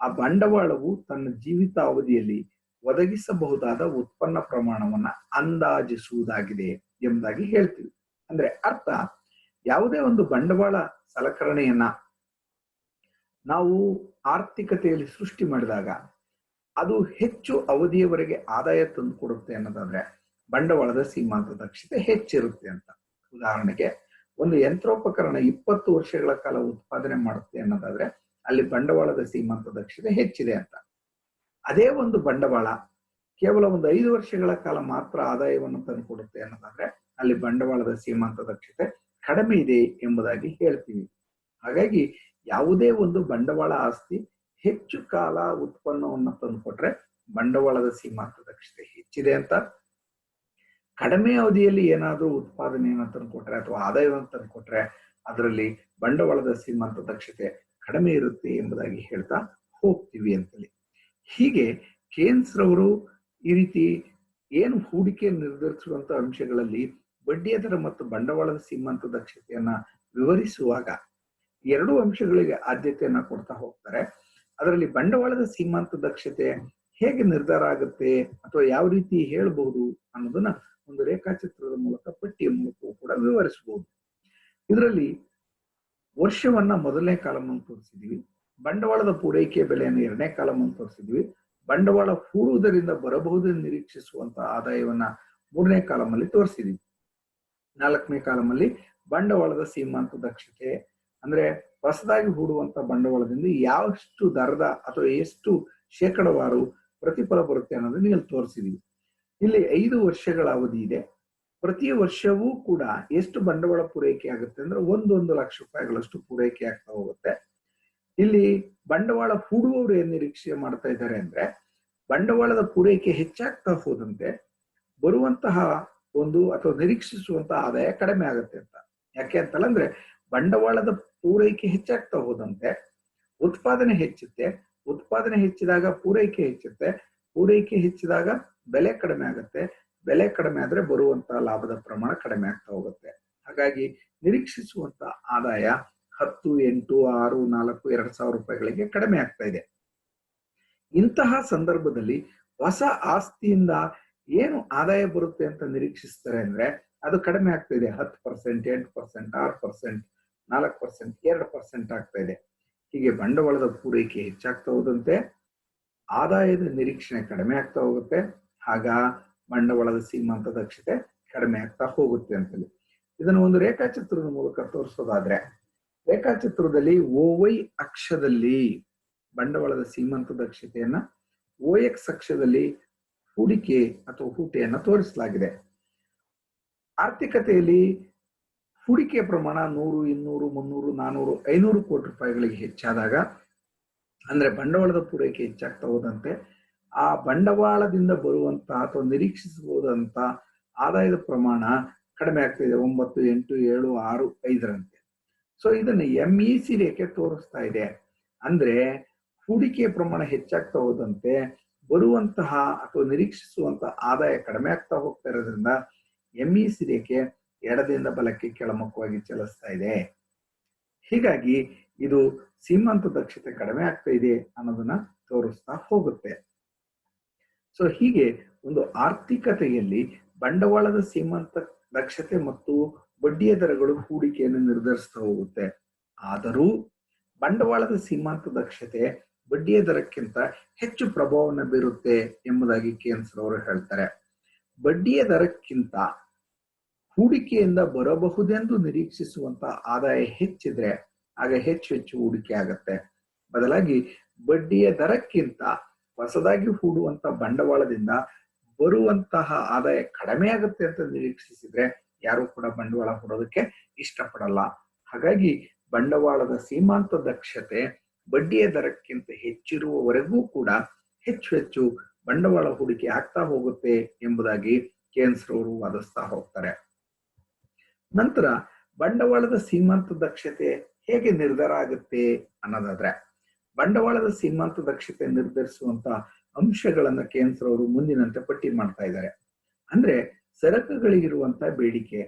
ಆ ಬಂಡವಾಳವು ತನ್ನ ಜೀವಿತಾವಧಿಯಲ್ಲಿ ಒದಗಿಸಬಹುದಾದ ಉತ್ಪನ್ನ ಪ್ರಮಾಣವನ್ನ ಅಂದಾಜಿಸುವುದಾಗಿದೆ ಎಂಬುದಾಗಿ ಹೇಳ್ತೀವಿ. ಅಂದ್ರೆ ಅರ್ಥ ಯಾವುದೇ ಒಂದು ಬಂಡವಾಳ ಸಲಕರಣೆಯನ್ನ ನಾವು ಆರ್ಥಿಕತೆಯಲ್ಲಿ ಸೃಷ್ಟಿ ಮಾಡಿದಾಗ ಅದು ಹೆಚ್ಚು ಅವಧಿಯವರೆಗೆ ಆದಾಯ ತಂದು ಕೊಡುತ್ತೆ ಅನ್ನೋದಾದ್ರೆ ಬಂಡವಾಳದ ಸೀಮಾಂತ ದಕ್ಷತೆ ಹೆಚ್ಚಿರುತ್ತೆ ಅಂತ. ಉದಾಹರಣೆಗೆ ಒಂದು ಯಂತ್ರೋಪಕರಣ ಇಪ್ಪತ್ತು ವರ್ಷಗಳ ಕಾಲ ಉತ್ಪಾದನೆ ಮಾಡುತ್ತೆ ಅನ್ನೋದಾದ್ರೆ ಅಲ್ಲಿ ಬಂಡವಾಳದ ಸೀಮಾಂತ ದಕ್ಷತೆ ಹೆಚ್ಚಿದೆ ಅಂತ. ಅದೇ ಒಂದು ಬಂಡವಾಳ ಕೇವಲ ಒಂದು ಐದು ವರ್ಷಗಳ ಕಾಲ ಮಾತ್ರ ಆದಾಯವನ್ನು ತಂದುಕೊಡುತ್ತೆ ಅನ್ನೋದಾದ್ರೆ ಅಲ್ಲಿ ಬಂಡವಾಳದ ಸೀಮಾಂತ ದಕ್ಷತೆ ಕಡಿಮೆ ಇದೆ ಎಂಬುದಾಗಿ ಹೇಳ್ತೀವಿ. ಹಾಗಾಗಿ ಯಾವುದೇ ಒಂದು ಬಂಡವಾಳ ಆಸ್ತಿ ಹೆಚ್ಚು ಕಾಲ ಉತ್ಪನ್ನವನ್ನು ತಂದುಕೊಟ್ರೆ ಬಂಡವಾಳದ ಸೀಮಾಂತ ದಕ್ಷತೆ ಹೆಚ್ಚಿದೆ ಅಂತ. ಕಡಿಮೆ ಅವಧಿಯಲ್ಲಿ ಏನಾದರೂ ಉತ್ಪಾದನೆಯನ್ನು ತಂದುಕೊಟ್ರೆ ಅಥವಾ ಆದಾಯವನ್ನು ತಂದುಕೊಟ್ರೆ ಅದರಲ್ಲಿ ಬಂಡವಾಳದ ಸೀಮಾಂತ ದಕ್ಷತೆ ಕಡಿಮೆ ಇರುತ್ತೆ ಎಂಬುದಾಗಿ ಹೇಳ್ತಾ ಹೋಗ್ತೀವಿ ಅಂತೇಳಿ. ಹೀಗೆ ಕೇನ್ಸ್ ರವರು ಈ ರೀತಿ ಏನು ಹೂಡಿಕೆ ನಿರ್ಧರಿಸುವಂತ ಅಂಶಗಳಲ್ಲಿ ಬಡ್ಡಿಯ ದರ ಮತ್ತು ಬಂಡವಾಳದ ಸೀಮಾಂತ ದಕ್ಷತೆಯನ್ನ ವಿವರಿಸುವಾಗ ಎರಡು ಅಂಶಗಳಿಗೆ ಆದ್ಯತೆಯನ್ನ ಕೊಡ್ತಾ ಹೋಗ್ತಾರೆ. ಅದರಲ್ಲಿ ಬಂಡವಾಳದ ಸೀಮಾಂತ ದಕ್ಷತೆ ಹೇಗೆ ನಿರ್ಧಾರ ಆಗುತ್ತೆ ಅಥವಾ ಯಾವ ರೀತಿ ಹೇಳಬಹುದು ಅನ್ನೋದನ್ನ ಒಂದು ರೇಖಾಚಿತ್ರದ ಮೂಲಕ, ಪಟ್ಟಿಯ ಮೂಲಕವೂ ಕೂಡ ವಿವರಿಸಬಹುದು ಇದರಲ್ಲಿ ವರ್ಷವನ್ನ ಮೊದಲನೇ ಕಾಲಮ್ ತೋರಿಸಿದ್ವಿ. ಬಂಡವಾಳದ ಪೂರೈಕೆ ಬೆಲೆಯನ್ನು ಎರಡನೇ ಕಾಲಮ್ ತೋರಿಸಿದ್ವಿ. ಬಂಡವಾಳ ಹೂಡುವುದರಿಂದ ಬರಬಹುದು ನಿರೀಕ್ಷಿಸುವಂತಹ ಆದಾಯವನ್ನ ಮೂರನೇ ಕಾಲಮಲ್ಲಿ ತೋರಿಸಿದ್ವಿ. ನಾಲ್ಕನೇ ಕಾಲಮಲ್ಲಿ ಬಂಡವಾಳದ ಸೀಮಾಂತ ದಕ್ಷತೆ ಅಂದ್ರೆ ಹೊಸದಾಗಿ ಹೂಡುವಂತ ಬಂಡವಾಳದಿಂದ ಯಾವಷ್ಟು ದರದ ಅಥವಾ ಎಷ್ಟು ಶೇಕಡವಾರು ಪ್ರತಿಫಲ ಬರುತ್ತೆ ಅನ್ನೋದನ್ನ ಇಲ್ಲಿ ತೋರಿಸಿದೀವಿ. ಇಲ್ಲಿ ಐದು ವರ್ಷಗಳ ಅವಧಿ ಇದೆ. ಪ್ರತಿ ವರ್ಷವೂ ಕೂಡ ಎಷ್ಟು ಬಂಡವಾಳ ಪೂರೈಕೆ ಆಗುತ್ತೆ ಅಂದ್ರೆ ಒಂದೊಂದು ಲಕ್ಷ ರೂಪಾಯಿಗಳಷ್ಟು ಪೂರೈಕೆ ಆಗ್ತಾ ಹೋಗುತ್ತೆ. ಇಲ್ಲಿ ಬಂಡವಾಳ ಹೂಡುವವರು ಏನ್ ನಿರೀಕ್ಷೆ ಮಾಡ್ತಾ ಇದ್ದಾರೆ ಅಂದ್ರೆ ಬಂಡವಾಳದ ಪೂರೈಕೆ ಹೆಚ್ಚಾಗ್ತಾ ಹೋದಂತೆ ಬರುವಂತಹ ಒಂದು ಅಥವಾ ನಿರೀಕ್ಷಿಸುವಂತಹ ಆದಾಯ ಕಡಿಮೆ ಆಗುತ್ತೆ ಅಂತ. ಯಾಕೆ ಅಂತಲ್ಲ ಅಂದ್ರೆ ಬಂಡವಾಳದ ಪೂರೈಕೆ ಹೆಚ್ಚಾಗ್ತಾ ಹೋದಂತೆ, ಉತ್ಪಾದನೆ ಹೆಚ್ಚುತ್ತೆ, ಉತ್ಪಾದನೆ ಹೆಚ್ಚಿದಾಗ ಪೂರೈಕೆ ಹೆಚ್ಚುತ್ತೆ, ಪೂರೈಕೆ ಹೆಚ್ಚಿದಾಗ ಬೆಲೆ ಕಡಿಮೆ ಆಗುತ್ತೆ, ಬೆಲೆ ಕಡಿಮೆ ಆದ್ರೆ ಬರುವಂತಹ ಲಾಭದ ಪ್ರಮಾಣ ಕಡಿಮೆ ಆಗ್ತಾ ಹೋಗುತ್ತೆ. ಹಾಗಾಗಿ ನಿರೀಕ್ಷಿಸುವಂತ ಆದಾಯ ಹತ್ತು, ಎಂಟು, ಆರು, ನಾಲ್ಕು, ಎರಡ್ ಸಾವಿರ ರೂಪಾಯಿಗಳಿಗೆ ಕಡಿಮೆ ಆಗ್ತಾ ಇದೆ. ಇಂತಹ ಸಂದರ್ಭದಲ್ಲಿ ಹೊಸ ಆಸ್ತಿಯಿಂದ ಏನು ಆದಾಯ ಬರುತ್ತೆ ಅಂತ ನಿರೀಕ್ಷಿಸ್ತಾರೆ ಅಂದ್ರೆ ಅದು ಕಡಿಮೆ ಆಗ್ತಾ ಇದೆ. ಹತ್ತು ಪರ್ಸೆಂಟ್, ಎಂಟು ಪರ್ಸೆಂಟ್, ಆರು ಪರ್ಸೆಂಟ್. ನಾಲ್ಕು ಪರ್ಸೆಂಟ್ ಎರಡು ಪರ್ಸೆಂಟ್ ಆಗ್ತಾ ಇದೆ. ಹೀಗೆ ಬಂಡವಾಳದ ಪೂರೈಕೆ ಹೆಚ್ಚಾಗ್ತಾ ಹೋದಂತೆ ಆದಾಯದ ನಿರೀಕ್ಷಣೆ ಕಡಿಮೆ ಆಗ್ತಾ ಹೋಗುತ್ತೆ. ಆಗ ಬಂಡವಾಳದ ಸೀಮಾಂತ ದಕ್ಷತೆ ಕಡಿಮೆ ಆಗ್ತಾ ಹೋಗುತ್ತೆ ಅಂತೇಳಿ. ಇದನ್ನು ಒಂದು ರೇಖಾಚಿತ್ರದ ಮೂಲಕ ತೋರಿಸೋದಾದ್ರೆ, ರೇಖಾಚಿತ್ರದಲ್ಲಿ ಓವೈ ಅಕ್ಷದಲ್ಲಿ ಬಂಡವಾಳದ ಸೀಮಂತ ದಕ್ಷತೆಯನ್ನ ಓ ಎಕ್ಸ್ ಅಕ್ಷದಲ್ಲಿ ಹೂಡಿಕೆ ಅಥವಾ ಹೂಟೆಯನ್ನ ತೋರಿಸಲಾಗಿದೆ. ಆರ್ಥಿಕತೆಯಲ್ಲಿ ಹೂಡಿಕೆಯ ಪ್ರಮಾಣ ನೂರು, ಇನ್ನೂರು, ಮುನ್ನೂರು, ನಾನೂರು, ಐನೂರು ಕೋಟಿ ರೂಪಾಯಿಗಳಿಗೆ ಹೆಚ್ಚಾದಾಗ, ಅಂದ್ರೆ ಬಂಡವಾಳದ ಪೂರೈಕೆ ಹೆಚ್ಚಾಗ್ತಾ ಹೋದಂತೆ, ಆ ಬಂಡವಾಳದಿಂದ ಬರುವಂತಹ ಅಥವಾ ನಿರೀಕ್ಷಿಸಬಹುದಂತ ಆದಾಯದ ಪ್ರಮಾಣ ಕಡಿಮೆ ಆಗ್ತಾ ಇದೆ, ಒಂಬತ್ತು, ಎಂಟು, ಏಳು, ಆರು, ಐದರಂತೆ. ಸೊ ಇದನ್ನು ಎಂ ಇ ಸಿ ರೇಖೆ ತೋರಿಸ್ತಾ ಇದೆ. ಅಂದ್ರೆ ಹೂಡಿಕೆಯ ಪ್ರಮಾಣ ಹೆಚ್ಚಾಗ್ತಾ ಹೋದಂತೆ, ಬರುವಂತಹ ಅಥವಾ ನಿರೀಕ್ಷಿಸುವಂತಹ ಆದಾಯ ಕಡಿಮೆ ಆಗ್ತಾ ಹೋಗ್ತಾ ಇರೋದ್ರಿಂದ ಎಂ ಇ ಸಿ ರೇಖೆ ಎಡದಿಂದ ಬಲಕ್ಕೆ ಕೆಳಮುಖವಾಗಿ ಚಲಿಸ್ತಾ ಇದೆ. ಹೀಗಾಗಿ ಇದು ಸೀಮಂತ ದಕ್ಷತೆ ಕಡಿಮೆ ಆಗ್ತಾ ಇದೆ ಅನ್ನೋದನ್ನ ತೋರಿಸ್ತಾ ಹೋಗುತ್ತೆ. ಸೊ ಹೀಗೆ ಒಂದು ಆರ್ಥಿಕತೆಯಲ್ಲಿ ಬಂಡವಾಳದ ಸೀಮಂತ ದಕ್ಷತೆ ಮತ್ತು ಬಡ್ಡಿಯ ದರಗಳು ಹೂಡಿಕೆಯನ್ನು ನಿರ್ಧರಿಸ್ತಾ ಹೋಗುತ್ತೆ. ಆದರೂ ಬಂಡವಾಳದ ಸೀಮಾಂತ ದಕ್ಷತೆ ಬಡ್ಡಿಯ ದರಕ್ಕಿಂತ ಹೆಚ್ಚು ಪ್ರಭಾವವನ್ನು ಬೀರುತ್ತೆ ಎಂಬುದಾಗಿ ಕೇಂದ್ರ ಅವರು ಹೇಳ್ತಾರೆ. ಬಡ್ಡಿಯ ದರಕ್ಕಿಂತ ಹೂಡಿಕೆಯಿಂದ ಬರಬಹುದೆಂದು ನಿರೀಕ್ಷಿಸುವಂತ ಆದಾಯ ಹೆಚ್ಚಿದ್ರೆ, ಆಗ ಹೆಚ್ಚು ಹೆಚ್ಚು ಹೂಡಿಕೆ ಆಗತ್ತೆ. ಬದಲಾಗಿ ಬಡ್ಡಿಯ ದರಕ್ಕಿಂತ ಹೊಸದಾಗಿ ಹೂಡುವಂತ ಬಂಡವಾಳದಿಂದ ಬರುವಂತಹ ಆದಾಯ ಕಡಿಮೆ ಆಗುತ್ತೆ ಅಂತ ನಿರೀಕ್ಷಿಸಿದ್ರೆ, ಯಾರು ಕೂಡ ಬಂಡವಾಳ ಹೂಡೋದಕ್ಕೆ ಇಷ್ಟಪಡಲ್ಲ. ಹಾಗಾಗಿ ಬಂಡವಾಳದ ಸೀಮಾಂತ ದಕ್ಷತೆ ಬಡ್ಡಿಯ ದರಕ್ಕಿಂತ ಹೆಚ್ಚಿರುವವರೆಗೂ ಕೂಡ ಹೆಚ್ಚು ಹೆಚ್ಚು ಬಂಡವಾಳ ಹೂಡಿಕೆ ಆಗ್ತಾ ಹೋಗುತ್ತೆ ಎಂಬುದಾಗಿ ಕೇಂದ್ರ ರವರು ವಾದಿಸ್ತಾ ಹೋಗ್ತಾರೆ. ನಂತರ ಬಂಡವಾಳದ ಸೀಮಾಂತ ದಕ್ಷತೆ ಹೇಗೆ ನಿರ್ಧಾರ ಆಗುತ್ತೆ ಅನ್ನೋದಾದ್ರೆ, ಬಂಡವಾಳದ ಸೀಮಾಂತ ದಕ್ಷತೆ ನಿರ್ಧರಿಸುವಂತ ಅಂಶಗಳನ್ನ ಕೇಂದ್ರ ಅವರು ಮುಂದಿನಂತೆ ಪಟ್ಟಿ ಮಾಡ್ತಾ ಇದ್ದಾರೆ. ಅಂದ್ರೆ ಸರಕುಗಳಿಗಿರುವಂತ ಬೇಡಿಕೆ,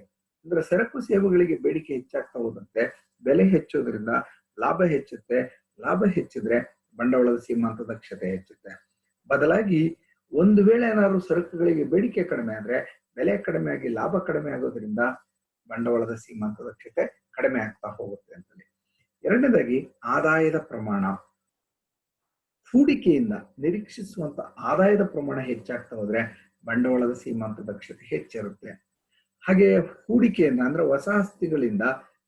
ಅಂದ್ರೆ ಸರಕು ಸೇವೆಗಳಿಗೆ ಬೇಡಿಕೆ ಹೆಚ್ಚಾಗ್ತಾ ಹೋದಂತೆ ಬೆಲೆ ಹೆಚ್ಚೋದ್ರಿಂದ ಲಾಭ ಹೆಚ್ಚುತ್ತೆ, ಲಾಭ ಹೆಚ್ಚಿದ್ರೆ ಬಂಡವಾಳದ ಸೀಮಾಂತ ದಕ್ಷತೆ ಹೆಚ್ಚುತ್ತೆ. ಬದಲಾಗಿ ಒಂದು ವೇಳೆ ಏನಾದ್ರು ಸರಕುಗಳಿಗೆ ಬೇಡಿಕೆ ಕಡಿಮೆ ಆದ್ರೆ ಬೆಲೆ ಕಡಿಮೆ ಆಗಿ ಲಾಭ ಕಡಿಮೆ ಆಗೋದ್ರಿಂದ ಬಂಡವಾಳದ ಸೀಮಾಂತ ದಕ್ಷತೆ ಕಡಿಮೆ ಆಗ್ತಾ ಹೋಗುತ್ತೆ ಅಂತಲೇ ಎರಡನೇದಾಗಿ ಆದಾಯದ ಪ್ರಮಾಣ. ಹೂಡಿಕೆಯಿಂದ ನಿರೀಕ್ಷಿಸುವಂತ ಆದಾಯದ ಪ್ರಮಾಣ ಹೆಚ್ಚಾಗ್ತಾ ಹೋದ್ರೆ ಬಂಡವಾಳದ ಸೀಮಾಂತ ದಕ್ಷತೆ ಹೆಚ್ಚಿರುತ್ತೆ. ಹಾಗೆ ಹೂಡಿಕೆಯಿಂದ ಅಂದ್ರೆ ಹೊಸ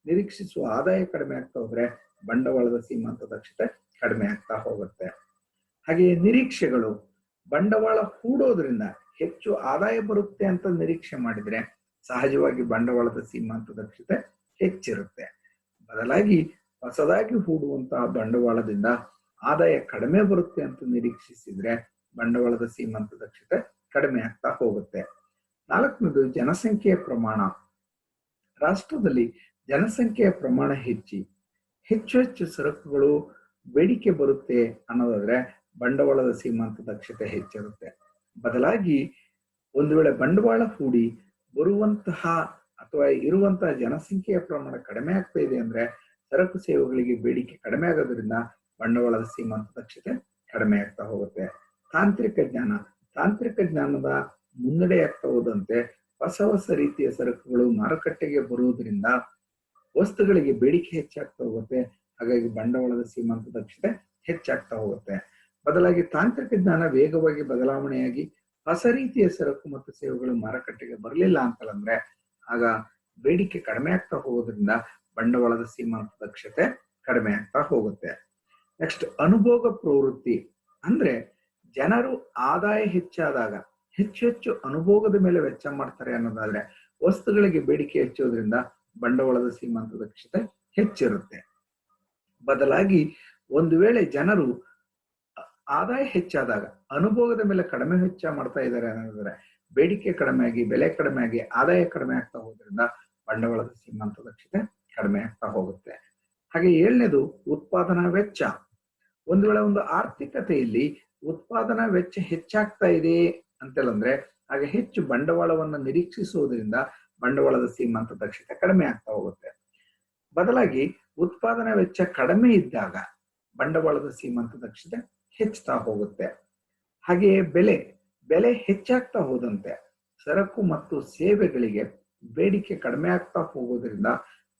ನಿರೀಕ್ಷಿಸುವ ಆದಾಯ ಕಡಿಮೆ ಆಗ್ತಾ ಹೋದ್ರೆ ಬಂಡವಾಳದ ಸೀಮಾಂತ ದಕ್ಷತೆ ಕಡಿಮೆ ಆಗ್ತಾ ಹೋಗುತ್ತೆ. ಹಾಗೆ ನಿರೀಕ್ಷೆಗಳು. ಬಂಡವಾಳ ಹೂಡೋದ್ರಿಂದ ಹೆಚ್ಚು ಆದಾಯ ಬರುತ್ತೆ ಅಂತ ನಿರೀಕ್ಷೆ ಮಾಡಿದ್ರೆ ಸಹಜವಾಗಿ ಬಂಡವಾಳದ ಸೀಮಾಂತ ದಕ್ಷತೆ ಹೆಚ್ಚಿರುತ್ತೆ. ಬದಲಾಗಿ ಹೊಸದಾಗಿ ಹೂಡುವಂತಹ ಬಂಡವಾಳದಿಂದ ಆದಾಯ ಕಡಿಮೆ ಬರುತ್ತೆ ಅಂತ ನಿರೀಕ್ಷಿಸಿದ್ರೆ ಬಂಡವಾಳದ ಸೀಮಾಂತ ದಕ್ಷತೆ ಕಡಿಮೆ ಆಗ್ತಾ ಹೋಗುತ್ತೆ. ನಾಲ್ಕನೇದು ಜನಸಂಖ್ಯೆಯ ಪ್ರಮಾಣ. ರಾಷ್ಟ್ರದಲ್ಲಿ ಜನಸಂಖ್ಯೆಯ ಪ್ರಮಾಣ ಹೆಚ್ಚಿ. ಹೆಚ್ಚು ಹೆಚ್ಚು ಸರಕುಗಳು ಬೇಡಿಕೆ ಬರುತ್ತೆ ಅನ್ನೋದಾದ್ರೆ ಬಂಡವಾಳದ ಸೀಮಾಂತ ದಕ್ಷತೆ ಹೆಚ್ಚಿರುತ್ತೆ. ಬದಲಾಗಿ ಒಂದು ವೇಳೆ ಬಂಡವಾಳ ಹೂಡಿ ಬರುವಂತಹ ಅಥವಾ ಇರುವಂತಹ ಜನಸಂಖ್ಯೆಯ ಪ್ರಮಾಣ ಕಡಿಮೆ ಆಗ್ತಾ ಇದೆ ಅಂದ್ರೆ ಸರಕು ಸೇವೆಗಳಿಗೆ ಬೇಡಿಕೆ ಕಡಿಮೆ ಆಗೋದ್ರಿಂದ ಬಂಡವಾಳದ ಸೀಮಾಂತ ದಕ್ಷತೆ ಕಡಿಮೆ ಆಗ್ತಾ ಹೋಗುತ್ತೆ. ತಾಂತ್ರಿಕ ಜ್ಞಾನ, ತಾಂತ್ರಿಕ ಜ್ಞಾನದ ಮುನ್ನಡೆ ಆಗ್ತಾ ಹೋದಂತೆ ಹೊಸ ಹೊಸ ರೀತಿಯ ಸರಕುಗಳು ಮಾರುಕಟ್ಟೆಗೆ ಬರುವುದರಿಂದ ವಸ್ತುಗಳಿಗೆ ಬೇಡಿಕೆ ಹೆಚ್ಚಾಗ್ತಾ ಹೋಗುತ್ತೆ. ಹಾಗಾಗಿ ಬಂಡವಾಳದ ಸೀಮಾಂತ ದಕ್ಷತೆ ಹೆಚ್ಚಾಗ್ತಾ ಹೋಗುತ್ತೆ. ಬದಲಾಗಿ ತಾಂತ್ರಿಕ ಜ್ಞಾನ ವೇಗವಾಗಿ ಬದಲಾವಣೆಯಾಗಿ ಹೊಸ ರೀತಿಯ ಸರಕು ಮತ್ತು ಸೇವೆಗಳು ಮಾರುಕಟ್ಟೆಗೆ ಬರಲಿಲ್ಲ ಅಂತಂದ್ರೆ, ಆಗ ಬೇಡಿಕೆ ಕಡಿಮೆ ಆಗ್ತಾ ಹೋಗೋದ್ರಿಂದ ಬಂಡವಾಳದ ಸೀಮಾಂತ ದಕ್ಷತೆ ಕಡಿಮೆ ಆಗ್ತಾ ಹೋಗುತ್ತೆ. ನೆಕ್ಸ್ಟ್ ಅನುಭೋಗ ಪ್ರವೃತ್ತಿ ಅಂದ್ರೆ ಜನರು ಆದಾಯ ಹೆಚ್ಚಾದಾಗ ಹೆಚ್ಚು ಹೆಚ್ಚು ಅನುಭೋಗದ ಮೇಲೆ ವೆಚ್ಚ ಮಾಡ್ತಾರೆ ಅನ್ನೋದಾದ್ರೆ ವಸ್ತುಗಳಿಗೆ ಬೇಡಿಕೆ ಹೆಚ್ಚೋದ್ರಿಂದ ಬಂಡವಾಳದ ಸೀಮಾಂತ ದಕ್ಷತೆ ಹೆಚ್ಚಿರುತ್ತೆ. ಬದಲಾಗಿ ಒಂದು ವೇಳೆ ಜನರು ಆದಾಯ ಹೆಚ್ಚಾದಾಗ ಅನುಭೋಗದ ಮೇಲೆ ಕಡಿಮೆ ವೆಚ್ಚ ಮಾಡ್ತಾ ಇದ್ದಾರೆ ಅನ್ನೋದಾದ್ರೆ ಬೇಡಿಕೆ ಕಡಿಮೆ ಆಗಿ, ಬೆಲೆ ಕಡಿಮೆ ಆಗಿ, ಆದಾಯ ಕಡಿಮೆ ಆಗ್ತಾ ಹೋದ್ರಿಂದ ಬಂಡವಾಳದ ಸೀಮಾಂತ ದಕ್ಷತೆ ಕಡಿಮೆ ಆಗ್ತಾ ಹೋಗುತ್ತೆ. ಹಾಗೆ ಏಳನೇದು ಉತ್ಪಾದನಾ ವೆಚ್ಚ. ಒಂದು ವೇಳೆ ಒಂದು ಆರ್ಥಿಕತೆಯಲ್ಲಿ ಉತ್ಪಾದನಾ ವೆಚ್ಚ ಹೆಚ್ಚಾಗ್ತಾ ಇದೆ ಅಂತೇಳಂದ್ರೆ ಹಾಗೆ ಹೆಚ್ಚು ಬಂಡವಾಳವನ್ನು ನಿರೀಕ್ಷಿಸುವುದರಿಂದ ಬಂಡವಾಳದ ಸೀಮಾಂತ ದಕ್ಷತೆ ಕಡಿಮೆ ಆಗ್ತಾ ಹೋಗುತ್ತೆ. ಬದಲಾಗಿ ಉತ್ಪಾದನಾ ವೆಚ್ಚ ಕಡಿಮೆ ಇದ್ದಾಗ ಬಂಡವಾಳದ ಸೀಮಾಂತ ದಕ್ಷತೆ ಹೆಚ್ಚುತ್ತಾ ಹೋಗುತ್ತೆ. ಹಾಗೆಯೇ ಬೆಲೆ ಬೆಲೆ ಹೆಚ್ಚಾಗ್ತಾ ಹೋದಂತೆ ಸರಕು ಮತ್ತು ಸೇವೆಗಳಿಗೆ ಬೇಡಿಕೆ ಕಡಿಮೆ ಆಗ್ತಾ ಹೋಗೋದ್ರಿಂದ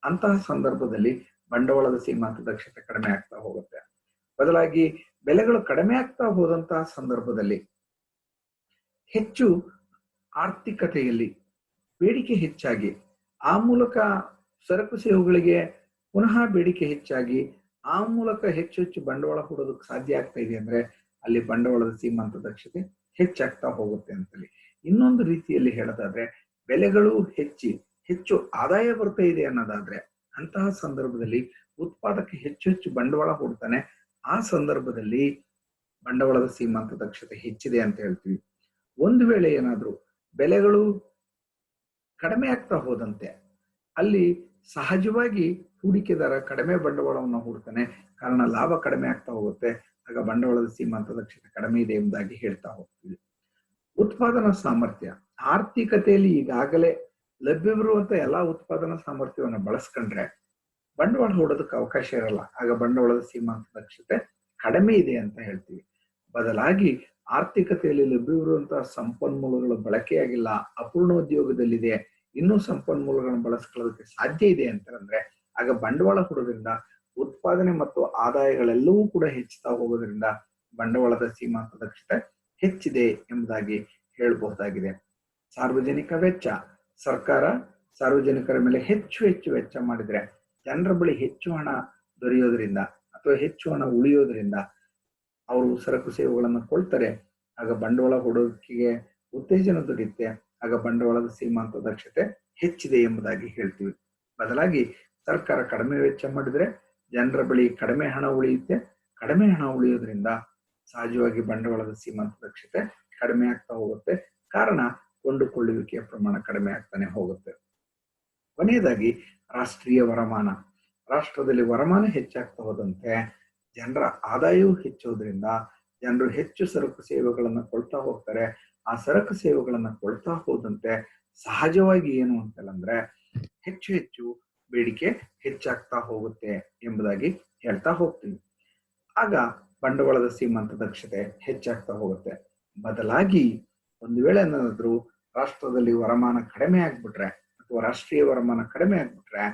ಅಂತಹ ಸಂದರ್ಭದಲ್ಲಿ ಬಂಡವಾಳದ ಸೀಮಾಂತ ದಕ್ಷತೆ ಕಡಿಮೆ ಆಗ್ತಾ ಹೋಗುತ್ತೆ. ಬದಲಾಗಿ ಬೆಲೆಗಳು ಕಡಿಮೆ ಆಗ್ತಾ ಹೋದಂತಹ ಸಂದರ್ಭದಲ್ಲಿ ಹೆಚ್ಚು ಆರ್ಥಿಕತೆಯಲ್ಲಿ ಬೇಡಿಕೆ ಹೆಚ್ಚಾಗಿ ಆ ಮೂಲಕ ಸರಕು ಸೇವೆಗಳಿಗೆ ಪುನಃ ಬೇಡಿಕೆ ಹೆಚ್ಚಾಗಿ ಆ ಮೂಲಕ ಹೆಚ್ಚು ಹೆಚ್ಚು ಬಂಡವಾಳ ಹೂಡೋದಕ್ಕೆ ಸಾಧ್ಯ ಆಗ್ತಾ ಇದೆ ಅಂದ್ರೆ ಅಲ್ಲಿ ಬಂಡವಾಳದ ಸೀಮಾಂತ ದಕ್ಷತೆ ಹೆಚ್ಚಾಗ್ತಾ ಹೋಗುತ್ತೆ ಅಂತೇಳಿ. ಇನ್ನೊಂದು ರೀತಿಯಲ್ಲಿ ಹೇಳೋದಾದ್ರೆ, ಬೆಲೆಗಳು ಹೆಚ್ಚಿ, ಹೆಚ್ಚು ಆದಾಯ ಬರ್ತಾ ಇದೆ ಅನ್ನೋದಾದ್ರೆ ಅಂತಹ ಸಂದರ್ಭದಲ್ಲಿ ಉತ್ಪಾದಕ ಹೆಚ್ಚು ಹೆಚ್ಚು ಬಂಡವಾಳ ಹೂಡ್ತಾನೆ. ಆ ಸಂದರ್ಭದಲ್ಲಿ ಬಂಡವಾಳದ ಸೀಮಾಂತ ದಕ್ಷತೆ ಹೆಚ್ಚಿದೆ ಅಂತ ಹೇಳ್ತೀವಿ. ಒಂದು ವೇಳೆ ಏನಾದ್ರೂ ಬೆಲೆಗಳು ಕಡಿಮೆ ಆಗ್ತಾ ಹೋದಂತೆ, ಅಲ್ಲಿ ಸಹಜವಾಗಿ ಹೂಡಿಕೆದಾರ ಕಡಿಮೆ ಬಂಡವಾಳವನ್ನು ಹೂಡ್ತಾನೆ. ಕಾರಣ ಲಾಭ ಕಡಿಮೆ ಆಗ್ತಾ ಹೋಗುತ್ತೆ. ಆಗ ಬಂಡವಾಳದ ಸೀಮಾಂತ ದಕ್ಷತೆ ಕಡಿಮೆ ಇದೆ ಎಂಬುದಾಗಿ ಹೇಳ್ತಾ ಹೋಗ್ತೀವಿ. ಉತ್ಪಾದನಾ ಸಾಮರ್ಥ್ಯ. ಆರ್ಥಿಕತೆಯಲ್ಲಿ ಈಗಾಗಲೇ ಲಭ್ಯವಿರುವಂತ ಎಲ್ಲಾ ಉತ್ಪಾದನಾ ಸಾಮರ್ಥ್ಯವನ್ನು ಬಳಸ್ಕೊಂಡ್ರೆ ಬಂಡವಾಳ ಹೂಡೋದಕ್ಕೆ ಅವಕಾಶ ಇರಲ್ಲ. ಆಗ ಬಂಡವಾಳದ ಸೀಮಾಂತ ದಕ್ಷತೆ ಕಡಿಮೆ ಇದೆ ಅಂತ ಹೇಳ್ತೀವಿ. ಬದಲಾಗಿ ಆರ್ಥಿಕತೆಯಲ್ಲಿ ಲಭ್ಯವಿರುವಂತಹ ಸಂಪನ್ಮೂಲಗಳ ಬಳಕೆಯಾಗಿಲ್ಲ, ಅಪೂರ್ಣ ಉದ್ಯೋಗದಲ್ಲಿದೆ, ಇನ್ನೂ ಸಂಪನ್ಮೂಲಗಳನ್ನು ಬಳಸ್ಕೊಳ್ಳೋದಕ್ಕೆ ಸಾಧ್ಯ ಇದೆ ಅಂತಂದ್ರೆ ಆಗ ಬಂಡವಾಳ ಹೂಡೋದ್ರಿಂದ ಉತ್ಪಾದನೆ ಮತ್ತು ಆದಾಯಗಳೆಲ್ಲವೂ ಕೂಡ ಹೆಚ್ಚುತ್ತಾ ಹೋಗೋದ್ರಿಂದ ಬಂಡವಾಳದ ಸೀಮಾಂತ ದಕ್ಷತೆ ಹೆಚ್ಚಿದೆ ಎಂಬುದಾಗಿ ಹೇಳಬಹುದಾಗಿದೆ. ಸಾರ್ವಜನಿಕ ವೆಚ್ಚ, ಸರ್ಕಾರ ಸಾರ್ವಜನಿಕರ ಮೇಲೆ ಹೆಚ್ಚು ಹೆಚ್ಚು ವೆಚ್ಚ ಮಾಡಿದ್ರೆ ಜನರ ಬಳಿ ಹೆಚ್ಚು ಹಣ ದೊರೆಯೋದ್ರಿಂದ ಅಥವಾ ಹೆಚ್ಚು ಹಣ ಉಳಿಯೋದ್ರಿಂದ ಅವರು ಸರಕು ಸೇವೆಗಳನ್ನು ಕೊಳ್ತಾರೆ ಆಗ ಬಂಡವಾಳ ಹೂಡೋದಕ್ಕೆ ಉತ್ತೇಜನ ದೊರೆಯುತ್ತೆ. ಆಗ ಬಂಡವಾಳದ ಸೀಮಾಂತ ದಕ್ಷತೆ ಹೆಚ್ಚಿದೆ ಎಂಬುದಾಗಿ ಹೇಳ್ತೀವಿ. ಬದಲಾಗಿ ಸರ್ಕಾರ ಕಡಿಮೆ ವೆಚ್ಚ ಮಾಡಿದ್ರೆ ಜನರ ಬಳಿ ಕಡಿಮೆ ಹಣ ಉಳಿಯುತ್ತೆ. ಕಡಿಮೆ ಹಣ ಉಳಿಯೋದ್ರಿಂದ ಸಹಜವಾಗಿ ಬಂಡವಾಳದ ಸೀಮಂತ ದಕ್ಷತೆ ಕಡಿಮೆ ಆಗ್ತಾ ಹೋಗುತ್ತೆ. ಕಾರಣ ಕೊಂಡುಕೊಳ್ಳುವಿಕೆಯ ಪ್ರಮಾಣ ಕಡಿಮೆ ಆಗ್ತಾನೆ ಹೋಗುತ್ತೆ. ಕೊನೆಯದಾಗಿ ರಾಷ್ಟ್ರೀಯ ವರಮಾನ. ರಾಷ್ಟ್ರದಲ್ಲಿ ವರಮಾನ ಹೆಚ್ಚಾಗ್ತಾ ಹೋದಂತೆ ಜನರ ಆದಾಯವೂ ಹೆಚ್ಚೋದ್ರಿಂದ ಜನರು ಹೆಚ್ಚು ಸರಕು ಸೇವೆಗಳನ್ನ ಕೊಳ್ತಾ ಹೋಗ್ತಾರೆ. ಆ ಸರಕು ಸೇವೆಗಳನ್ನ ಕೊಳ್ತಾ ಹೋದಂತೆ ಸಹಜವಾಗಿ ಏನು ಅಂತಂದ್ರೆ ಹೆಚ್ಚು ಹೆಚ್ಚು ಬೇಡಿಕೆ ಹೆಚ್ಚಾಗ್ತಾ ಹೋಗುತ್ತೆ ಎಂಬುದಾಗಿ ಹೇಳ್ತಾ ಹೋಗ್ತೀನಿ. ಆಗ ಬಂಡವಾಳದ ಸೀಮಂತ ದಕ್ಷತೆ ಹೆಚ್ಚಾಗ್ತಾ ಹೋಗುತ್ತೆ. ಬದಲಾಗಿ ಒಂದು ವೇಳೆ ಏನಾದ್ರು ರಾಷ್ಟ್ರದಲ್ಲಿ ವರಮಾನ ಕಡಿಮೆ ಆಗ್ಬಿಟ್ರೆ ಅಥವಾ ರಾಷ್ಟ್ರೀಯ ವರಮಾನ ಕಡಿಮೆ ಆಗ್ಬಿಟ್ರೆ,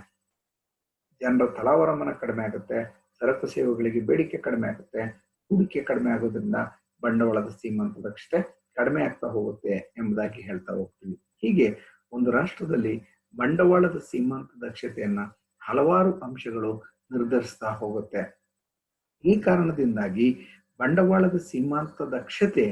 ಜನರ ತಲಾ ವರಮಾನ ಕಡಿಮೆ ಆಗುತ್ತೆ, ಸರಕು ಸೇವೆಗಳಿಗೆ ಬೇಡಿಕೆ ಕಡಿಮೆ ಆಗುತ್ತೆ, ಹೂಡಿಕೆ ಕಡಿಮೆ ಆಗೋದ್ರಿಂದ ಬಂಡವಾಳದ ಸೀಮಂತ ದಕ್ಷತೆ ಕಡಿಮೆ ಆಗ್ತಾ ಹೋಗುತ್ತೆ ಎಂಬುದಾಗಿ ಹೇಳ್ತಾ ಹೋಗ್ತೀವಿ ಹೀಗೆ ಒಂದು ರಾಷ್ಟ್ರದಲ್ಲಿ ಬಂಡವಾಳದ ಸೀಮಾಂತ ದಕ್ಷತೆಯನ್ನ ಹಲವಾರು ಅಂಶಗಳು ನಿರ್ಧರಿಸ್ತಾ ಹೋಗುತ್ತೆ. ಈ ಕಾರಣದಿಂದಾಗಿ ಬಂಡವಾಳದ ಸೀಮಾಂತ ದಕ್ಷತೆ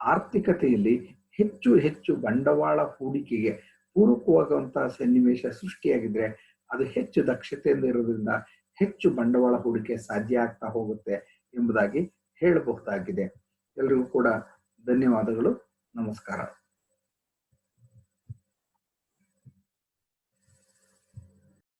ಆರ್ಥಿಕತೆಯಲ್ಲಿ ಹೆಚ್ಚು ಹೆಚ್ಚು ಬಂಡವಾಳ ಹೂಡಿಕೆಗೆ ಪೂರಕವಾಗುವಂತಹ ಸನ್ನಿವೇಶ ಸೃಷ್ಟಿಯಾಗಿದ್ರೆ ಅದು ಹೆಚ್ಚು ದಕ್ಷತೆಯಿಂದ ಇರೋದ್ರಿಂದ ಹೆಚ್ಚು ಬಂಡವಾಳ ಹೂಡಿಕೆ ಸಾಧ್ಯ ಆಗ್ತಾ ಹೋಗುತ್ತೆ ಎಂಬುದಾಗಿ ಹೇಳಬಹುದಾಗಿದೆ. ಎಲ್ರಿಗೂ ಕೂಡ ಧನ್ಯವಾದಗಳು. ನಮಸ್ಕಾರ.